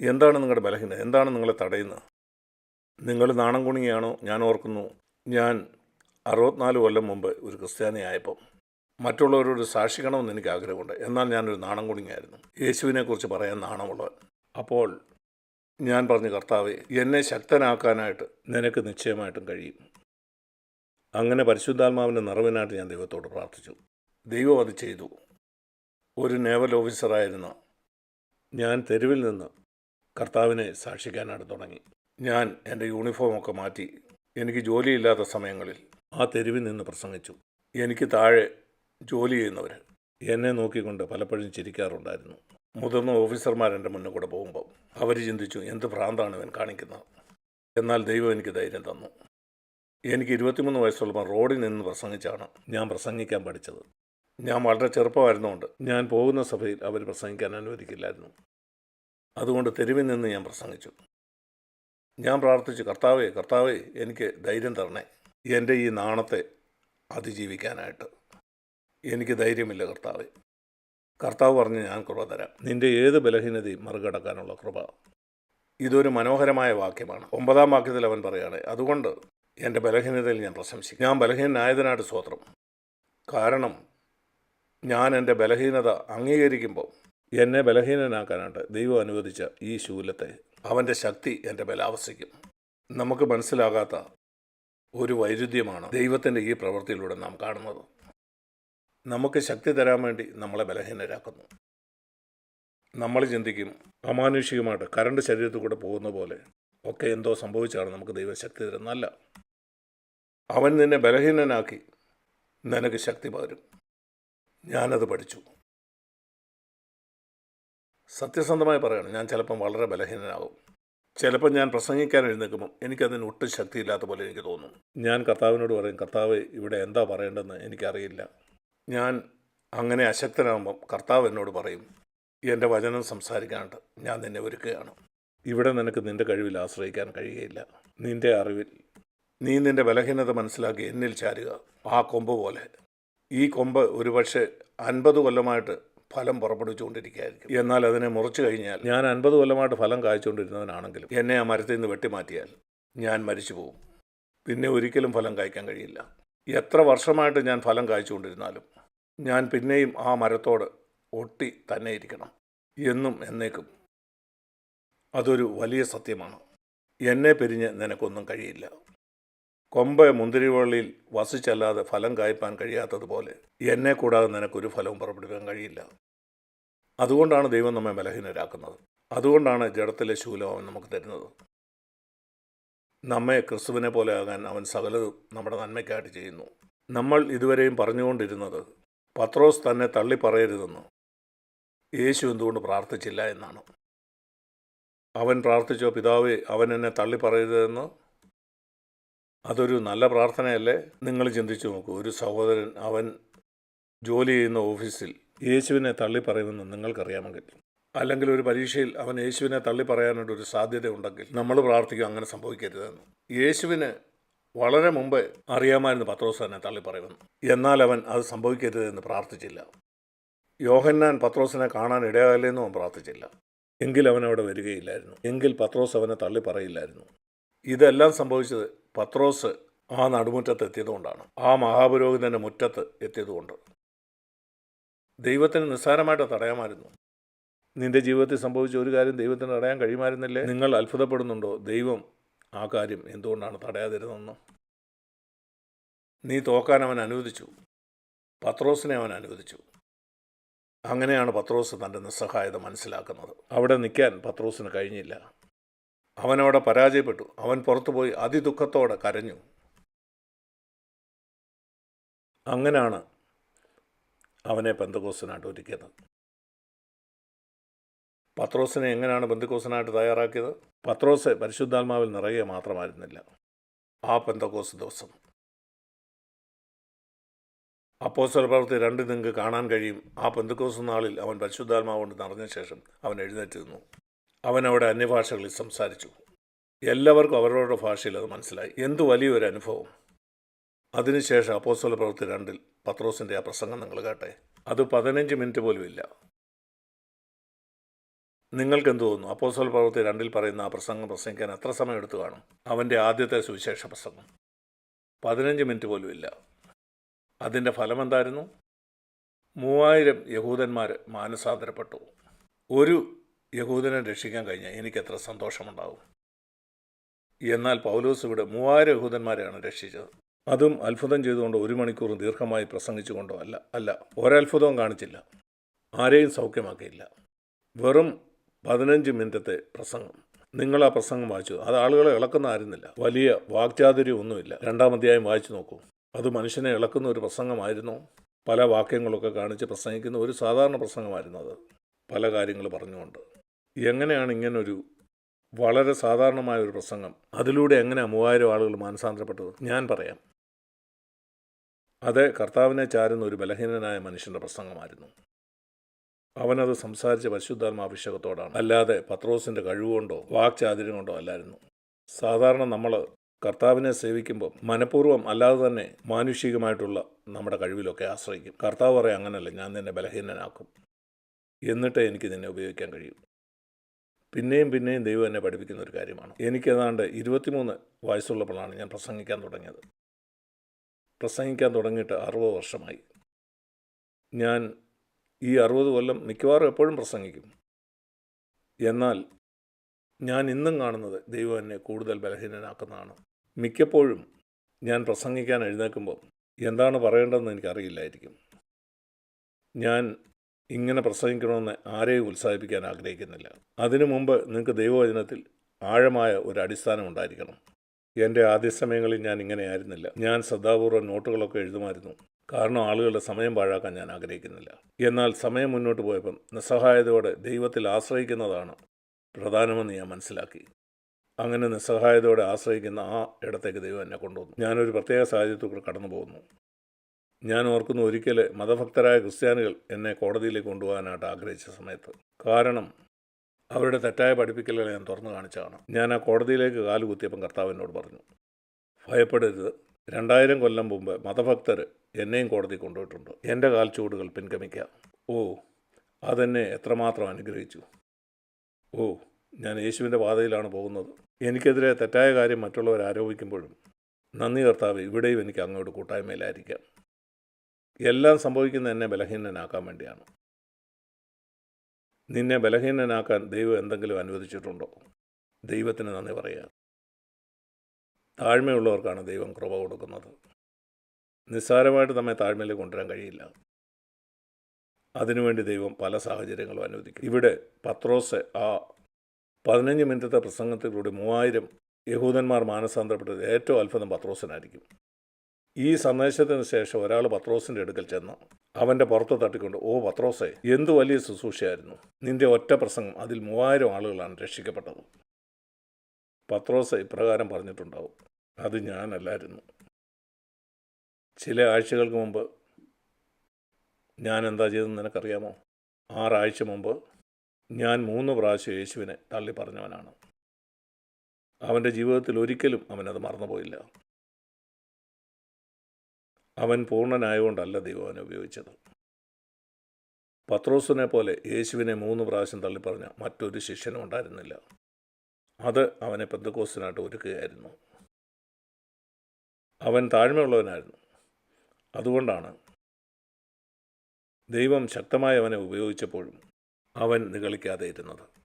എന്താണ് നിങ്ങളുടെ ബലഹീനത? എന്താണ് നിങ്ങളെ തടയുന്നത്? നിങ്ങൾ നാണം കുണിയാണോ ഞാൻ ഓർക്കുന്നു. ഞാൻ അറുപത്തിനാല് കൊല്ലം മുമ്പ് ഒരു ക്രിസ്ത്യാനിയായപ്പം മറ്റുള്ളവരോട് സാക്ഷിക്കണമെന്ന് എനിക്ക് ആഗ്രഹമുണ്ട്. എന്നാൽ ഞാനൊരു നാണം കുണിങ്ങായിരുന്നു യേശുവിനെക്കുറിച്ച് പറയാൻ നാണമുള്ളവൻ. അപ്പോൾ ഞാൻ പറഞ്ഞു കർത്താവെ എന്നെ ശക്തനാക്കാനായിട്ട് നിനക്ക് നിശ്ചയമായിട്ടും കഴിയും. അങ്ങനെ പരിശുദ്ധാത്മാവിന്റെ നിറവിനായിട്ട് ഞാൻ ദൈവത്തോട് പ്രാർത്ഥിച്ചു. ദൈവം അത് ചെയ്തു. ഒരു നേവൽ ഓഫീസറായിരുന്ന ഞാൻ തെരുവിൽ നിന്ന് കർത്താവിനെ സാക്ഷിക്കാനായിട്ട് തുടങ്ങി. ഞാൻ എന്റെ യൂണിഫോമൊക്കെ മാറ്റി എനിക്ക് ജോലിയില്ലാത്ത സമയങ്ങളിൽ ആ തെരുവിൽ നിന്ന് പ്രസംഗിച്ചു. എനിക്ക് താഴെ ജോലി ചെയ്യുന്നവർ എന്നെ നോക്കിക്കൊണ്ട് പലപ്പോഴും ചിരിക്കാറുണ്ടായിരുന്നു. മുതിർന്ന ഓഫീസർമാർ എന്റെ മുന്നിൽ കൂടെ പോകുമ്പോൾ അവർ ചിന്തിച്ചു എന്ത് ഭ്രാന്താണ് ഇവൻ കാണിക്കുന്നത്? എന്നാൽ ദൈവം എനിക്ക് ധൈര്യം തന്നു. എനിക്ക് ഇരുപത്തിമൂന്ന് വയസ്സുള്ളപ്പോൾ റോഡിൽ നിന്ന് പ്രസംഗിച്ചാണ് ഞാൻ പ്രസംഗിക്കാൻ പഠിച്ചത്. ഞാൻ വളരെ ചെറുപ്പമായിരുന്നുകൊണ്ട് ഞാൻ പോകുന്ന സഭയിൽ അവർ പ്രസംഗിക്കാൻ അനുവദിക്കില്ലായിരുന്നു. അതുകൊണ്ട് തെരുവിൽ നിന്ന് ഞാൻ പ്രസംഗിച്ചു. ഞാൻ പ്രാർത്ഥിച്ചു കർത്താവേ കർത്താവേ എനിക്ക് ധൈര്യം തരണേ. എന്റെ ഈ നാണത്തെ അതിജീവിക്കാനായിട്ട്. എനിക്ക് ധൈര്യമില്ല കർത്താവേ. കർത്താവ് പറഞ്ഞ് ഞാൻ കൃപ തരാം. നിന്റെ ഏത് ബലഹീനതയും മറികടക്കാനുള്ള കൃപ. ഇതൊരു മനോഹരമായ വാക്യമാണ്. ഒമ്പതാം വാക്യത്തിൽ അവൻ പറയുകയാണ് അതുകൊണ്ട് എന്റെ ബലഹീനതയിൽ ഞാൻ പ്രശംസിക്കും. ഞാൻ ബലഹീനനായതിനായിട്ട് സ്വത്രം കാരണം ഞാൻ എന്റെ ബലഹീനത അംഗീകരിക്കുമ്പോൾ എന്നെ ബലഹീനനാക്കാനാണ് ദൈവം അനുവദിച്ച ഈ ശൂലത്തെ അവന്റെ ശക്തി എന്റെ ബലാവസ്ഥയ്ക്കും നമുക്ക് മനസ്സിലാകാത്ത ഒരു വൈരുദ്ധ്യമാണ് ദൈവത്തിന്റെ ഈ പ്രവൃത്തിയിലൂടെ നാം കാണുന്നത്. നമുക്ക് ശക്തി തരാൻ വേണ്ടി നമ്മളെ ബലഹീനരാക്കുന്നു. നമ്മൾ ചിന്തിക്കും അമാനുഷികമായിട്ട് കരണ്ട് ശരീരത്തിൽ കൂടെ പോകുന്ന പോലെ ഒക്കെ എന്തോ സംഭവിച്ചാണ് നമുക്ക് ദൈവം ശക്തി തരുന്നല്ല അവൻ നിന്നെ ബലഹീനനാക്കി നിനക്ക് ശക്തി പകരും. ഞാനത് പഠിച്ചു. സത്യസന്ധമായി പറയണം ഞാൻ ചിലപ്പം വളരെ ബലഹീനനാകും. ചിലപ്പോൾ ഞാൻ പ്രസംഗിക്കാൻ എഴുന്നേൽക്കുമ്പോൾ എനിക്കതിന് ഒട്ടും ശക്തിയില്ലാത്ത പോലെ എനിക്ക് തോന്നും. ഞാൻ കർത്താവിനോട് പറയും കർത്താവ് ഇവിടെ എന്താ പറയേണ്ടതെന്ന് എനിക്കറിയില്ല. ഞാൻ അങ്ങനെ അശക്തനാകുമ്പം കർത്താവ് എന്നോട് പറയും എന്റെ വചനം സംസാരിക്കാനായിട്ട് ഞാൻ നിന്നെ ഒരുക്കുകയാണ്. ഇവിടെ നിനക്ക് നിന്റെ കഴിവിൽ ആശ്രയിക്കാൻ കഴിയുകയില്ല. നിന്റെ അറിവിൽ നീ നിന്റെ ബലഹീനത മനസ്സിലാക്കി എന്നിൽ ചാരുക. ആ കൊമ്പ് പോലെ. ഈ കൊമ്പ് ഒരുപക്ഷെ അൻപത് കൊല്ലമായിട്ട് ഫലം പുറപ്പെടുവിച്ചുകൊണ്ടിരിക്കുകയായിരിക്കും. എന്നാൽ അതിനെ മുറിച്ചു കഴിഞ്ഞാൽ ഞാൻ അൻപത് കൊല്ലമായിട്ട് ഫലം കായ്ച്ചുകൊണ്ടിരുന്നവനാണെങ്കിലും എന്നെ ആ മരത്തിൽ നിന്ന് വെട്ടിമാറ്റിയാൽ ഞാൻ മരിച്ചു പോകും പിന്നെ ഒരിക്കലും ഫലം കായ്ക്കാൻ കഴിയില്ല. എത്ര വർഷമായിട്ട് ഞാൻ ഫലം കായ്ച്ചുകൊണ്ടിരുന്നാലും ഞാൻ പിന്നെയും ആ മരത്തോട് ഒട്ടി തന്നെ ഇരിക്കണം. എന്നും എന്നേക്കും. അതൊരു വലിയ സത്യമാണ്. എന്നെ പിരിഞ്ഞ് നിനക്കൊന്നും കഴിയില്ല. കൊമ്പ് മുന്തിരിവള്ളിയിൽ വസിച്ചല്ലാതെ ഫലം കായ്പാൻ കഴിയാത്തതുപോലെ എന്നെ കൂടാതെ നിനക്കൊരു ഫലവും പുറപ്പെടുവിക്കാൻ കഴിയില്ല. അതുകൊണ്ടാണ് ദൈവം നമ്മെ ബലഹീനരാക്കുന്നത്. അതുകൊണ്ടാണ് ജഡത്തിലെ ശൂലം അവൻ നമുക്ക് തരുന്നത്. നമ്മെ ക്രിസ്തുവിനെ പോലെ ആകാൻ അവൻ സകലതും നമ്മുടെ നന്മയ്ക്കായിട്ട് ചെയ്യുന്നു. നമ്മൾ ഇതുവരെയും പറഞ്ഞുകൊണ്ടിരുന്നത് പത്രോസ് തന്നെ തള്ളി പറയരുതെന്ന് യേശു എന്തുകൊണ്ട് പ്രാർത്ഥിച്ചില്ല എന്നാണ്. അവൻ പ്രാർത്ഥിച്ചോ പിതാവേ അവൻ എന്നെ തള്ളി പറയരുതെന്ന് അതൊരു നല്ല പ്രാർത്ഥനയല്ലേ? നിങ്ങൾ ചിന്തിച്ചു നോക്കൂ. ഒരു സഹോദരൻ അവൻ ജോലി ചെയ്യുന്ന ഓഫീസിൽ യേശുവിനെ തള്ളി പറയുമെന്ന് നിങ്ങൾക്കറിയാമെങ്കിൽ അല്ലെങ്കിൽ ഒരു പരീക്ഷയിൽ അവൻ യേശുവിനെ തള്ളി പറയാനായിട്ട് ഒരു സാധ്യത ഉണ്ടെങ്കിൽ നമ്മൾ പ്രാർത്ഥിക്കും അങ്ങനെ സംഭവിക്കരുതെന്ന്. യേശുവിന് വളരെ മുമ്പ് അറിയാമായിരുന്നു പത്രോസ് തന്നെ തള്ളി പറയുമെന്ന്. എന്നാൽ അവൻ അത് സംഭവിക്കരുതെന്ന് പ്രാർത്ഥിച്ചില്ല. യോഹന്നാൻ പത്രോസിനെ കാണാൻ ഇടയാകില്ലെന്നും അവൻ പ്രാർത്ഥിച്ചില്ല. എങ്കിൽ അവൻ അവിടെ വരികയില്ലായിരുന്നു. എങ്കിൽ പത്രോസ് അവനെ തള്ളി പറയില്ലായിരുന്നു. ഇതെല്ലാം സംഭവിച്ചത് പത്രോസ് ആ നടുമുറ്റത്ത് എത്തിയതുകൊണ്ടാണ്. ആ മഹാപുരോഹിതന്റെ മുറ്റത്ത് എത്തിയതുകൊണ്ട്. ദൈവത്തിന് നിസ്സാരമായിട്ട് തടയാമായിരുന്നു. നിന്റെ ജീവിതത്തിൽ സംഭവിച്ച ഒരു കാര്യം ദൈവത്തിന് തടയാൻ കഴിയുമായിരുന്നില്ലേ? നിങ്ങൾ അത്ഭുതപ്പെടുന്നുണ്ടോ? ദൈവം ആ കാര്യം എന്തുകൊണ്ടാണ് തടയാതിരുന്നതെന്ന്? നീ തോക്കാൻ അവൻ അനുവദിച്ചു. പത്രോസിനെ അവൻ അനുവദിച്ചു. അങ്ങനെയാണ് പത്രോസ് തന്റെ നിസ്സഹായത മനസ്സിലാക്കുന്നത്. അവിടെ നിൽക്കാൻ പത്രോസിന് കഴിഞ്ഞില്ല. അവനവിടെ പരാജയപ്പെട്ടു. അവൻ പുറത്തുപോയി അതിദുഃഖത്തോടെ കരഞ്ഞു. അങ്ങനെയാണ് അവനെ ബന്ധുക്കോസനായിട്ട് ഒരുക്കിയത്. പത്രോസിനെ എങ്ങനെയാണ് ബന്ധുക്കോസനായിട്ട് തയ്യാറാക്കിയത്? പത്രോസ് പരിശുദ്ധാത്മാവിൽ നിറയുക മാത്രമായിരുന്നില്ല. ആ പെന്തക്കോസ് ദിവസം. അപ്പോസ്തല പ്രവൃത്തി രണ്ട് നിങ്ങൾക്ക് കാണാൻ കഴിയും. ആ പെന്തക്കോസ് നാളിൽ അവൻ പരിശുദ്ധാത്മാവ് കൊണ്ട് നിറഞ്ഞ ശേഷം അവൻ എഴുന്നേറ്റ് നിന്നു അവൻ അവിടെ അന്യഭാഷകളിൽ സംസാരിച്ചു. എല്ലാവർക്കും അവരവരുടെ ഭാഷയിൽ അത് മനസ്സിലായി. എന്തു വലിയൊരു അനുഭവം. അതിനുശേഷം അപ്പോസ്തല പ്രവൃത്തി രണ്ടിൽ പത്രോസിന്റെ ആ പ്രസംഗം നിങ്ങൾ കേട്ടെ. അത് പതിനഞ്ച് മിനിറ്റ് പോലും ഇല്ല. നിങ്ങൾക്കെന്ത് തോന്നുന്നു? അപ്പോസ്തല പ്രവൃത്തി രണ്ടിൽ പറയുന്ന ആ പ്രസംഗം പ്രസംഗിക്കാൻ എത്ര സമയം എടുത്തു കാണും? അവന്റെ ആദ്യത്തെ സുവിശേഷ പ്രസംഗം. പതിനഞ്ച് മിനിറ്റ് പോലും ഇല്ല. അതിന്റെ ഫലമെന്തായിരുന്നു മൂവായിരം യഹൂദന്മാർ മാനസാന്തരപ്പെട്ടു. ഒരു യഹൂദനെ രക്ഷിക്കാൻ കഴിഞ്ഞാൽ എനിക്കെത്ര സന്തോഷമുണ്ടാകും എന്നാൽ പൗലോസ് ഇവിടെ മൂവായിരം യഹൂദന്മാരെയാണ് രക്ഷിച്ചത്. അതും അത്ഭുതം ചെയ്തുകൊണ്ട് ഒരു മണിക്കൂർ ദീർഘമായി പ്രസംഗിച്ചുകൊണ്ടോ അല്ല അല്ല ഒരത്ഭുതവും കാണിച്ചില്ല. ആരെയും സൗഖ്യമാക്കിയില്ല. വെറും പതിനഞ്ച് മിനിറ്റത്തെ പ്രസംഗം. നിങ്ങൾ ആ പ്രസംഗം വായിച്ചു. അത് ആളുകളെ ഇളക്കുന്ന ആയിരുന്നില്ല വലിയ വാക്ചാതുര്യം ഒന്നുമില്ല രണ്ടാം അധ്യായം വായിച്ചു നോക്കൂ. അത് മനുഷ്യനെ ഇളക്കുന്ന ഒരു പ്രസംഗമായിരുന്നു. പല വാക്യങ്ങളൊക്കെ കാണിച്ച് പ്രസംഗിക്കുന്ന ഒരു സാധാരണ പ്രസംഗമായിരുന്നു അത്. പല കാര്യങ്ങൾ പറഞ്ഞുകൊണ്ട്. എങ്ങനെയാണ് ഇങ്ങനൊരു വളരെ സാധാരണമായ ഒരു പ്രസംഗം? അതിലൂടെ എങ്ങനെ മൂവായിരം ആളുകൾ മാനസാന്തരപ്പെട്ടത്? ഞാൻ പറയാം. അത് കർത്താവിനെ ചാരുന്ന ഒരു ബലഹീനനായ മനുഷ്യന്റെ പ്രസംഗമായിരുന്നു. അവനത് സംസാരിച്ച പരിശുദ്ധാത്മാഭിഷേകത്തോടാണ്. അല്ലാതെ പത്രോസിന്റെ കഴിവുകൊണ്ടോ വാക്ചാതിര്യം കൊണ്ടോ അല്ലായിരുന്നു. സാധാരണ നമ്മൾ കർത്താവിനെ സേവിക്കുമ്പോൾ മനഃപൂർവം അല്ലാതെ തന്നെ മാനുഷികമായിട്ടുള്ള നമ്മുടെ കഴിവിലൊക്കെ ആശ്രയിക്കും. കർത്താവ് പറയാം അങ്ങനല്ല ഞാൻ നിന്നെ ബലഹീനനാക്കും. എന്നിട്ടേ എനിക്ക് നിന്നെ ഉപയോഗിക്കാൻ കഴിയും. പിന്നെയും പിന്നെയും ദൈവം എന്നെ പഠിപ്പിക്കുന്ന ഒരു കാര്യമാണ്. എനിക്കേതാണ്ട് ഇരുപത്തിമൂന്ന് വയസ്സുള്ളപ്പോഴാണ് ഞാൻ പ്രസംഗിക്കാൻ തുടങ്ങിയത്. പ്രസംഗിക്കാൻ തുടങ്ങിയിട്ട് അറുപത് വർഷമായി. ഞാൻ ഈ അറുപത് കൊല്ലം മിക്കവാറും എപ്പോഴും പ്രസംഗിക്കും. എന്നാൽ ഞാൻ ഇന്നും കാണുന്നത് ദൈവം എന്നെ കൂടുതൽ ബലഹീനനാക്കുന്നതാണ്. മിക്കപ്പോഴും ഞാൻ പ്രസംഗിക്കാൻ എഴുന്നേൽക്കുമ്പോൾ എന്താണ് പറയേണ്ടതെന്ന് എനിക്കറിയില്ലായിരിക്കും. ഞാൻ ഇങ്ങനെ പ്രസംഗിക്കണമെന്ന് ആരെയും ഉത്സാഹിപ്പിക്കാൻ ആഗ്രഹിക്കുന്നില്ല. അതിനു മുമ്പ് നിങ്ങൾക്ക് ദൈവവചനത്തിൽ ആഴമായ ഒരു അടിസ്ഥാനം ഉണ്ടായിരിക്കണം. എന്റെ ആദ്യ സമയങ്ങളിൽ ഞാൻ ഇങ്ങനെ ആയിരുന്നില്ല. ഞാൻ ശ്രദ്ധാപൂർവം നോട്ടുകളൊക്കെ എഴുതുമായിരുന്നു. കാരണം ആളുകളുടെ സമയം പാഴാക്കാൻ ഞാൻ ആഗ്രഹിക്കുന്നില്ല. എന്നാൽ സമയം മുന്നോട്ട് പോയപ്പം നിസ്സഹായതയോടെ ദൈവത്തിൽ ആശ്രയിക്കുന്നതാണ് പ്രധാനമെന്ന് ഞാൻ മനസ്സിലാക്കി. അങ്ങനെ നിസ്സഹായതയോടെ ആശ്രയിക്കുന്ന ആ ഇടത്തേക്ക് ദൈവം എന്നെ കൊണ്ടുവന്നു. ഞാനൊരു പ്രത്യേക സാഹചര്യത്തിൽ കൂടെ കടന്നു പോകുന്നു ഞാൻ ഓർക്കുന്നു ഒരിക്കൽ മതഭക്തരായ ക്രിസ്ത്യാനികൾ എന്നെ കോടതിയിലേക്ക് കൊണ്ടുപോകാനായിട്ട് ആഗ്രഹിച്ച സമയത്ത്. കാരണം അവരുടെ തെറ്റായ പഠിപ്പിക്കലുകൾ ഞാൻ തുറന്നു കാണിച്ചതാണ്. ഞാൻ ആ കോടതിയിലേക്ക് കാലു കുത്തിയപ്പം കർത്താവ് എന്നോട് പറഞ്ഞു ഭയപ്പെടരുത്. രണ്ടായിരം കൊല്ലം മുമ്പ് മതഭക്തർ എന്നെയും കോടതി കൊണ്ടുപോയിട്ടുണ്ട്. എന്റെ കാൽച്ചുവടുകൾ പിൻഗമിക്കാം ഓ അതെന്നെ എത്രമാത്രം അനുഗ്രഹിച്ചു. ഓ ഞാൻ യേശുവിന്റെ പാതയിലാണ് പോകുന്നത്. എനിക്കെതിരെ തെറ്റായ കാര്യം മറ്റുള്ളവർ ആരോപിക്കുമ്പോഴും നന്ദി കർത്താവ് ഇവിടെയും എനിക്ക് അങ്ങോട്ട് കൂട്ടായ്മയിലായിരിക്കാം. എല്ലാം സംഭവിക്കുന്ന എന്നെ ബലഹീനനാക്കാൻ വേണ്ടിയാണ്. നിന്നെ ബലഹീനനാക്കാൻ ദൈവം എന്തെങ്കിലും അനുവദിച്ചിട്ടുണ്ടോ? ദൈവത്തിന് നന്ദി പറയുക. താഴ്മയുള്ളവർക്കാണ് ദൈവം കൃപ കൊടുക്കുന്നത്. നിസ്സാരമായിട്ട് നമ്മെ താഴ്മയിൽ കൊണ്ടുവരാൻ കഴിയില്ല. അതിനുവേണ്ടി ദൈവം പല സാഹചര്യങ്ങളും അനുവദിക്കും. ഇവിടെ പത്രോസ് ആ പതിനഞ്ച് മിനിറ്റത്തെ പ്രസംഗത്തിലൂടെ മൂവായിരം യഹൂദന്മാർ മാനസാന്തരപ്പെട്ടത് ഏറ്റവും അത്ഭുതം പത്രോസിനായിരിക്കും. ഈ സന്ദേശത്തിന് ശേഷം ഒരാൾ പത്രോസിന്റെ അടുക്കൽ ചെന്നു. അവന്റെ പുറത്ത് തട്ടിക്കൊണ്ട് ഓ പത്രോസെ എന്തു വലിയ ശുശ്രൂഷയായിരുന്നു. നിന്റെ ഒറ്റ പ്രസംഗം. അതിൽ മൂവായിരം ആളുകളാണ് രക്ഷിക്കപ്പെട്ടത്. പത്രോസ് ഇപ്രകാരം പറഞ്ഞിട്ടുണ്ടാവും അത് ഞാനല്ലായിരുന്നു. ചില ആഴ്ചകൾക്ക് മുമ്പ് ഞാൻ എന്താ ചെയ്തെന്ന് നിനക്കറിയാമോ? ആറാഴ്ച മുമ്പ് ഞാൻ മൂന്ന് പ്രാവശ്യം യേശുവിനെ തള്ളി പറഞ്ഞവനാണ് അവന്റെ ജീവിതത്തിൽ ഒരിക്കലും അവനത് മറന്നുപോയില്ല. അവൻ പൂർണനായതുകൊണ്ടല്ല ദൈവം അവനെ ഉപയോഗിച്ചത്. പത്രോസിനെ പോലെ യേശുവിനെ മൂന്ന് പ്രാവശ്യം തള്ളിപ്പറഞ്ഞ മറ്റൊരു ശിഷ്യനും ഉണ്ടായിരുന്നില്ല. അത് അവനെ പെന്തക്കോസിനായിട്ട് ഒരുക്കുകയായിരുന്നു. അവൻ താഴ്മയുള്ളവനായിരുന്നു. അതുകൊണ്ടാണ് ദൈവം ശക്തമായി അവനെ ഉപയോഗിച്ചപ്പോഴും അവൻ നിഗളിക്കാതെ ഇരുന്നത്.